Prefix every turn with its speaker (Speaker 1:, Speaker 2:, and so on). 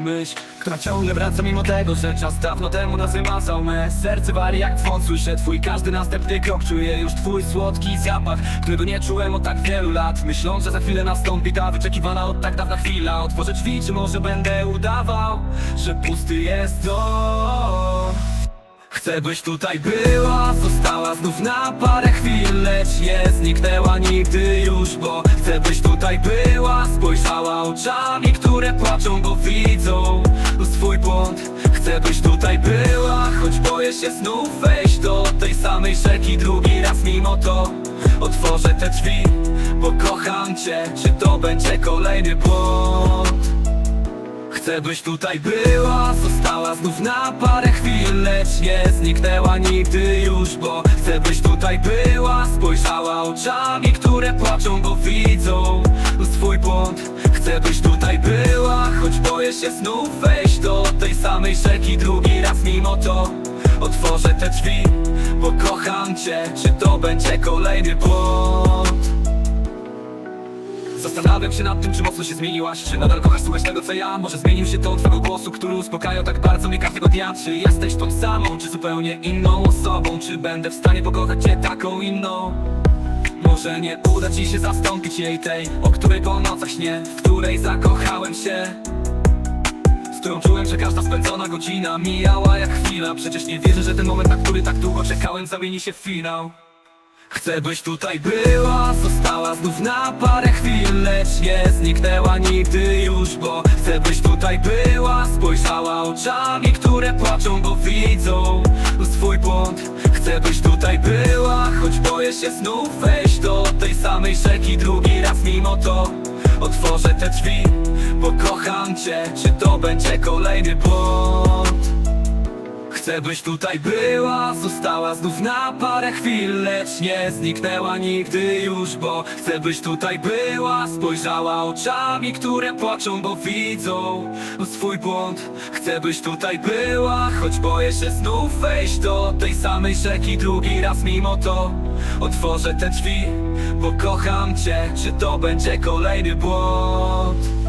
Speaker 1: myśl Która ciągle wraca mimo tego, że czas dawno temu nas wymazał Me. Serce wari jak dzwon, słyszę twój każdy następny krok. Czuję już twój słodki zapach, którego nie czułem od tak wielu lat. Myśląc, że za chwilę nastąpi ta wyczekiwana od tak dawna chwila. Otworzę drzwi, czy może będę udawał, że pusty jest dom Chcę byś tutaj była, została znów na parę chwil Lecz nie zniknęła nigdy już, bo chcę byś tutaj była. Spojrzała oczami, które płaczą, bo widzą swój błąd. Chcę byś tutaj była, choć boję się znów wejść do tej samej rzeki drugi raz Mimo to otworzę te drzwi, bo kocham cię. Czy to będzie kolejny błąd? Chcę byś tutaj była, została znów na parę chwil Lecz nie zniknęła nigdy już, bo chcę byś tutaj była. Spojrzała oczami, które płaczą, bo widzą swój błąd Chcę byś tutaj była, choć boję się znów wejść do tej samej rzeki drugi raz Mimo to otworzę te drzwi, bo kocham cię. Czy to będzie kolejny błąd? Zastanawiam się nad tym, czy mocno się zmieniłaś Czy nadal kochasz słuchać tego co ja? Może zmienił się ton twego głosu, który uspokajał tak bardzo mnie każdego dnia? Czy jesteś tą samą, czy zupełnie inną osobą? Czy będę w stanie pokochać cię taką inną Może nie uda ci się zastąpić jej tej O której po nocach śnie, w której zakochałem się. Z którą czułem, że każda spędzona godzina mijała jak chwila. Przecież nie wierzę, że ten moment, na który tak długo czekałem zamieni się w finał. Chcę byś tutaj była, została znów na parę chwil Lecz nie zniknęła nigdy już, bo chcę byś tutaj była. Spojrzała oczami, które płaczą, bo widzą swój błąd. Chcę byś tutaj była, choć boję się znów wejść samej rzeki drugi raz Mimo to otworzę te drzwi, bo kocham cię Czy to będzie kolejny błąd? Chcę byś tutaj była, została znów na parę chwil Lecz nie zniknęła nigdy już, bo chcę byś tutaj była Spojrzała oczami, które płaczą, bo widzą swój błąd Chcę byś tutaj była, choć boję się znów wejść do tej samej rzeki drugi raz Mimo to otworzę te drzwi, bo kocham cię Czy to będzie kolejny błąd?